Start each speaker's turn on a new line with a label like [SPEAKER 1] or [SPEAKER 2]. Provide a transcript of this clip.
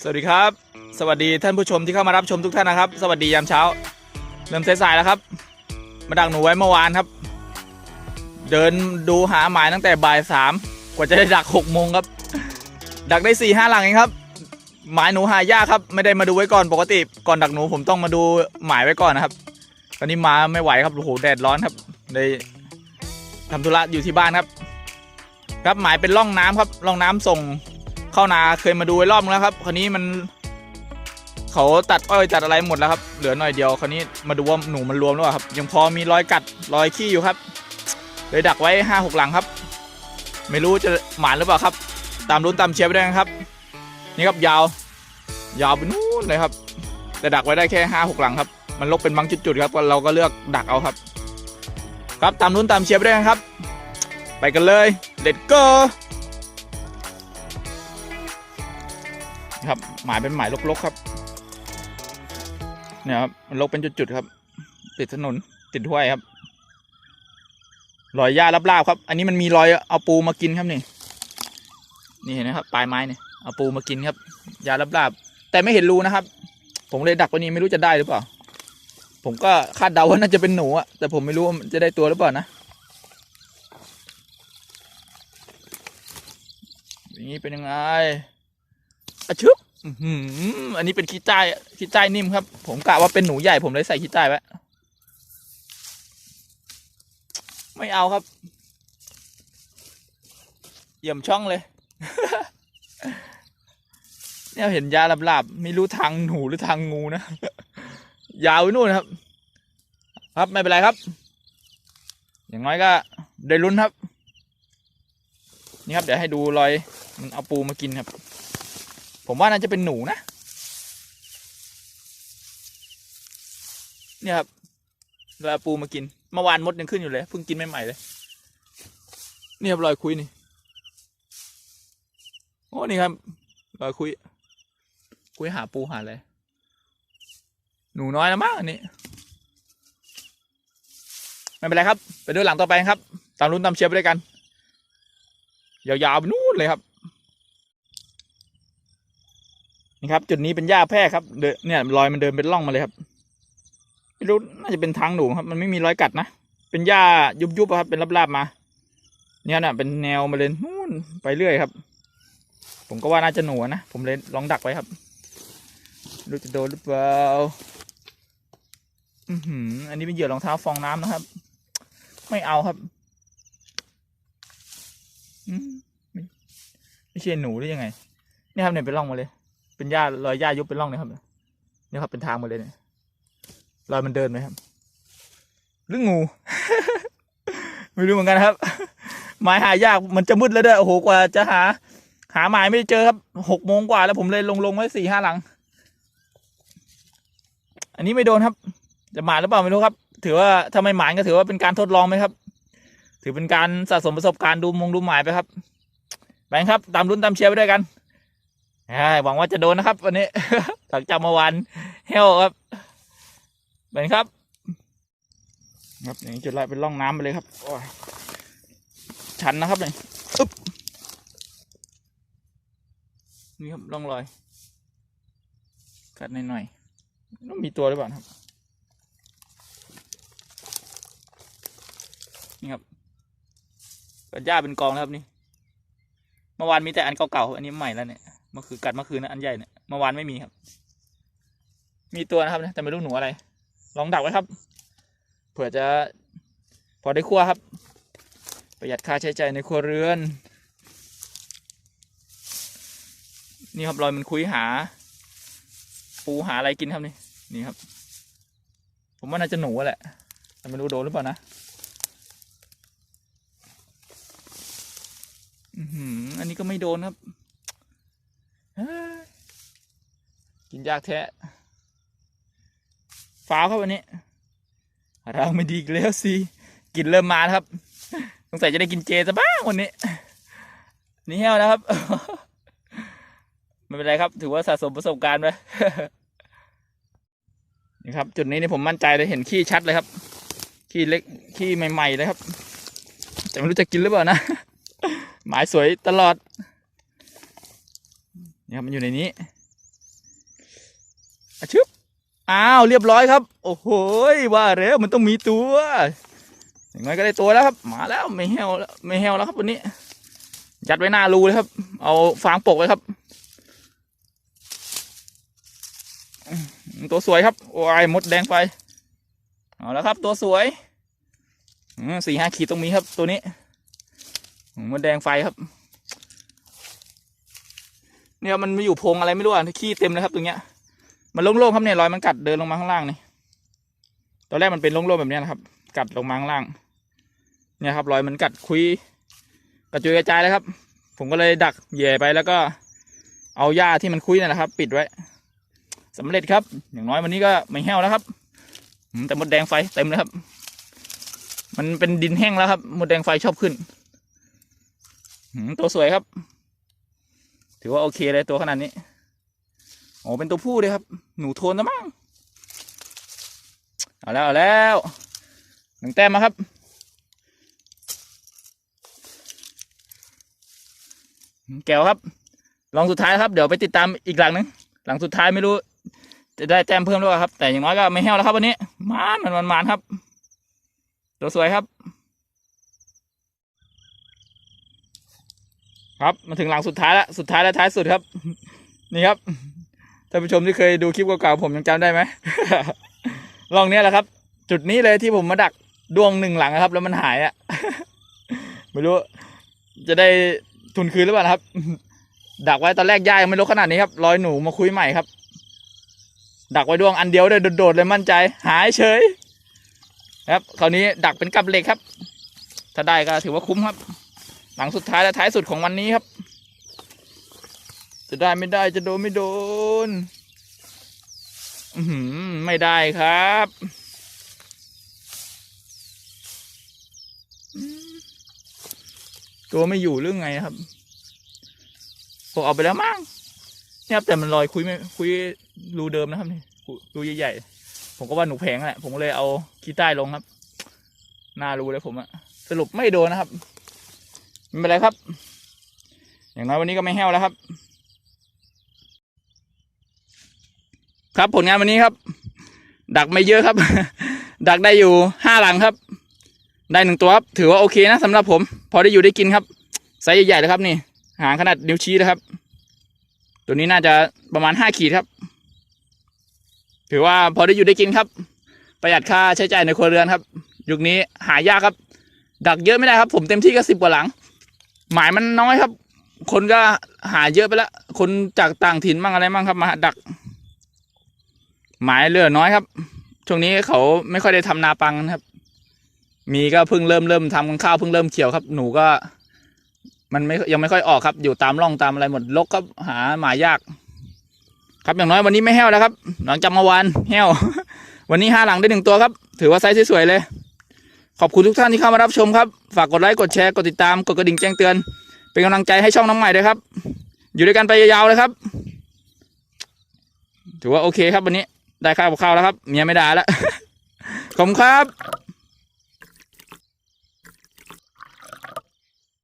[SPEAKER 1] สวัสดีครับ สวัสดีท่านผู้ชมที่เข้ามารับชมทุกท่านนะครับ สวัสดียามเช้า เริ่มสายๆแล้วครับ มาดักหนูไว้เมื่อวานครับ เดินดูหาหมายตั้งแต่บ่ายสามกว่าจะได้ดักหกโมงครับ ดักได้สี่ห้าหลังเองครับ หมายหนูหายากครับ ไม่ได้มาดูไว้ก่อนปกติ ก่อนดักหนูผมต้องมาดูหมายไว้ก่อนนะครับ ตอนนี้มาไม่ไหวครับโอ้โหแดดร้อนครับเลย ทำธุระอยู่ที่บ้านครับ ครับหมายเป็นร่องน้ำครับร่องน้ำส่งเข้านาเคยมาดูไว้รอบนึงแล้วครับคราวนี้มัน เขาตัดอ้อยตัดอะไรหมดแล้วครับ เหลือหน่อยเดียวคราวนี้มาดูว่าหนูมันรวมหรือเปล่าครับยังพอมีรอยกัดรอยขี้อยู่ครับเลยดักไว้ห้าหกหลังครับ ไม่รู้จะหมานหรือเปล่าครับ ตามรุ้นตามเชียร์ไปด้วยครับ นี่ครับยาว ยาวไปนู่นเลยครับ แต่ดักไว้ได้แค่ห้าหกหลังครับ มันลกเป็นบางจุดๆครับเราก็เลือกดักเอาครับ ครับตามรุ้นตามเชียร์ไปด้วยกันครับ ไปกันเลยเด็ดก็ครับหมายเป็นหมายลกๆครับเนี่ยครับมันลกเป็นจุดๆครับ ติดถนนติดห้วยครับรอยหญ้าลาบๆครับ อันนี้มันมีรอยเอาปูมากินครับนี่ นี่เห็นไหมครับปลายไม้เนี่ยเอาปูมากินครับหญ้าลาบๆแต่ไม่เห็นรูนะครับ ผมเลยดักวันนี้ไม่รู้จะได้หรือเปล่า ผมก็คาดเดาว่าน่าจะเป็นหนูอะแต่ผมไม่รู้ว่ามันจะได้ตัวหรือเปล่านะอย่างนี้เป็นยังไงอะชึบอื้อหืออันนี้เป็นขี้ใต้ขี้ใต้นิ่มครับ ผมกะว่าเป็นหนูใหญ่ผมเลยใส่ขี้ใต้ไว้ไม่เอาครับเยี่ยมช่องเลย เนี่ยเห็นยาลาบๆไม่รู้ทางหนูหรือทางงูนะ ยาวไปนู่นครับ ครับไม่เป็นไรครับ อย่างน้อยก็ได้ลุ้นครับ นี่ครับเดี๋ยวให้ดูรอยมันเอาปูมากินครับ ผมว่าน่าจะเป็นหนูนะเนี่ยครับเรอาปูมากินเมื่อวานมดยังขึ้นอยู่เลยเพิ่งกินใหม่ๆเลยนี่ครับรอยคุยนี่โอ้นี่ครับรอยคุยคุยหาปูหาอะไร หนูน้อยแล้วมั้งอันนี้ ไม่เป็นไรครับ ไปดูหลังต่อไปครับ ตามรุ่นตามเชียร์ไปด้วยกัน ยาวๆไปนู่นเลยครับ นี่ครับ จุดนี้เป็นหญ้าแพร่ครับเดนเนี่ยรอยมันเดินเป็นร่องมาเลยครับ ไม่รู้น่าจะเป็นทางหนูครับ มันไม่มีรอยกัดนะ เป็นหญ้ายุบๆครับ เป็นราบๆมา เนี่ยน่ะ เป็นแนวมาเลยนู่นไปเรื่อยครับ ผมก็ว่าน่าจะหนูนะ ผมเลยลองดักไว้ครับดูจะโดนหรือเปล่า อืออันนี้เป็นเหยื่อรองเท้าฟองน้ำนะครับ ไม่เอาครับอืมไม่ไม่ใช่หนูหรือยังไง นี่ครับเนี่ยเป็นร่องมาเลย เป็นหญ้ารอยหญ้ายุบเป็นร่องนะครับเนี่ยครับเป็นทางมาเลยเนี่ยรอยมันเดินไหมครับหรืองู ไม่รู้เหมือนกันครับหมายหายากมันจะมืดแล้วด้วยโอ้โหกว่าจะหา หาหมายไม่เจอครับหกโมงกว่าแล้วผมเลยลงลงไว้สี่ห้าหลัง อันนี้ไม่โดนครับ จะหมาหรือเปล่าไม่รู้ครับ ถือว่าถ้าไม่หมายก็ถือว่าเป็นการทดลองไหมครับ ถือเป็นการสะสมประสบการณ์ดูมงดูหมายไปครับไปครับ ตามรุ่นตามเชียร์ไปด้วยกันหวังว่าจะโดนนะครับ วันนี้หลังจากเมื่อวานเฮลครับเป็นครับครับอย่างนี้จุดแรเป็นร่องน้ำไปเลยครับโอ้ยชันนะครับเนี่ยอึ๊บนี่ครับร่องรอยกัดหน่อยๆต้องมีตัวหรือเปล่าครับ นี่ครับกัดหญ้าเป็นกองนะครับนี่เมื่อวานมีแต่อันเก่าๆอันนี้ใหม่แล้วเนี่ยเมื่อคืนกัดเมื่อคืนนะอันใหญ่เนี่ยเมื่อวานไม่มีครับ มีตัวนะครับนะแต่ไม่รู้หนูอะไร ลองดักไว้ครับเผื่อจะพอได้คั่วครับ ประหยัดค่าใช้จ่ายในครัวเรือน นี่ครับรอยมันคุยหา ปูหาอะไรกินครับนี่นี่ครับ ผมว่าน่าจะหนูแหละแต่ไม่รู้โดนหรือเปล่านะ อือหืออั นี้ก็ไม่โดนครับ กินยากแท้ฟ้าครับวันนี้เราไม่ดีแล้วสิกินเริ่มมาครับสงสัยจะได้กินเจซะบ้างวันนี้ นี่แห้วแล้วครับไม่เป็นไรครับ ถือว่าสะสมประสบการณ์ไปนี่ครับ จุดนี้นี่ผมมั่นใจเลยเห็นขี้ชัดเลยครับขี้เล็กขี้ใหม่ๆเลยครับ แต่ไม่รู้จะกินหรือเปล่านะ หมายสวยตลอดเนี่ยครับมันอยู่ในนี้อะชึบอ้าวเรียบร้อยครับ โอ้โหว่าแล้วมันต้องมีตัวอย่างน้อยก็ได้ตัวแล้วครับ มาแล้วไม่แห้วแล้วไม่แห้วแล้วครับวันนี้ยัดไว้หน้ารูเลยครับ เอาฟางปกไว้ครับ ตัวสวยครับโอ้ยมดแดงไฟเอาแล้วครับ ตัวสวยสี่ห้าขีดตรงนี้ครับตัวนี้ มมดแดงไฟครับ เนี่ยมันมาอยู่พงอะไรไม่รู้อะขี้เต็มเลยครับตรงเนี้ย มันโล่งๆครับเนี่ยรอยมันกัดเดินลงมาข้างล่างนี่ตอนแรกมันเป็นโล่งๆแบบเนี้ยนะครับ กัดลงมาข้างล่าง เนี่ยครับรอยมันกัดคุยกระจุยกระจายเลยครับ ผมก็เลยดักเหย่ไปแล้วก็เอาหญ้าที่มันคุยนั่นแหละครับ ปิดไว้สำเร็จครับ อย่างน้อยวันนี้ก็ไม่แห้วแล้วครับแต่มดแดงไฟเต็มเลยครับ มันเป็นดินแห้งแล้วครับมดแดงไฟชอบขึ้น ตัวสวยครับ ถือว่าโอเคเลยตัวขนาดนี้โอ้เป็นตัวผู้เลยครับ หนูโทนนะมั้งเอาแล้วเอาแล้วหนึ่งแต้มมาครับ แก้วครับ ลองสุดท้ายครับ เดี๋ยวไปติดตามอีกหลังนึง หลังสุดท้ายไม่รู้ จะได้แต้มเพิ่มหรือเปล่าครับ แต่อย่างน้อยก็ไม่แห้วแล้วครับวันนี้ มานมันมันมันครับ ตัวสวยครับ ครับมาถึงหลังสุดท้ายแล้วสุดท้ายและท้ายสุดครับ นี่ครับท่านผู้ชมที่เคยดูคลิปเก่าๆผมยังจำได้ไหม ลองเนี้ยแหละครับ จุดนี้เลยที่ผมมาดักดวงหนึ่งหลังอะครับ แล้วมันหายอะไม่รู้ จะได้ทุนคืนหรือเปล่าครับ ดักไว้ตอนแรกย่ายังไม่ลดขนาดนี้ครับรอยหนูมาคุยใหม่ครับ ดักไว้ดวงอันเดียวเลยโดดๆเลยมั่นใจ หายเฉย ครับคราวนี้ดักเป็นกับเหล็กครับ ถ้าได้ก็ถือว่าคุ้มครับ หลังสุดท้ายและท้ายสุดของวันนี้ครับ จะได้ไม่ได้จะโดนไม่โดนอือหือไม่ได้ครับตัวไม่อยู่เรื่องไงครับผมเอาไปแล้วมั้งเนี่ยครับแต่มันลอยคุยไม่คุยรูเดิมนะครับนี่รูใหญ่ๆผมก็ว่าหนูแพงแหละผมเลยเอาขี้ใต้ลงครับหน้ารูเลยผมอะสรุปไม่โดนนะครับ ไม่เป็นไรครับ อย่างน้อยวันนี้ก็ไม่แห้วแล้วครับ ครับผลงานวันนี้ครับ ดักไม่เยอะครับ ดักได้อยู่ห้าหลังครับ ได้หนึ่งตัวครับถือว่าโอเคนะสำหรับผม พอได้อยู่ได้กินครับไซส์ใหญ่ๆเลยครับนี่หางขนาดนิ้วชี้นะครับ ตัวนี้น่าจะประมาณห้าขีดครับ ถือว่าพอได้อยู่ได้กินครับ ประหยัดค่าใช้จ่ายในครัวเรือนครับ ยุคนี้หายากครับ ดักเยอะไม่ได้ครับ ผมเต็มที่ก็สิบกว่าหลัง หมายมันน้อยครับ คนก็หาเยอะไปแล้วคนจากต่างถิ่นมั่งอะไรมั่งครับมาดัก หมายเหลือน้อยครับ ช่วงนี้เขาไม่ค่อยได้ทำนาปังนะครับ มีก็เพิ่งเริ่มเริ่มทำข้าวเพิ่งเริ่มเขียวครับ หนูก็ มันไม่ยังไม่ค่อยออกครับ อยู่ตามร่องตามอะไรหมดลกก็หาหมายยาก ครับอย่างน้อยวันนี้ไม่แห้วแล้วครับ หลังจากเมื่อวานแห้ว วันนี้ห้าหลังได้หนึ่งตัวครับ ถือว่าไซส์สวยๆเลย ขอบคุณทุกท่านที่เข้ามารับชมครับ ฝากกดไลค์ กดแชร์ กดติดตาม กดกระดิ่งแจ้งเตือน เป็นกำลังใจให้ช่องน้องใหม่ด้วยครับ อยู่ด้วยกันไปยาวๆเลยครับ ถือว่าโอเคครับวันนี้ ได้ข้าวกับข้าวแล้วครับ เมียไม่ด่าแล้ว ขอบคุณครับ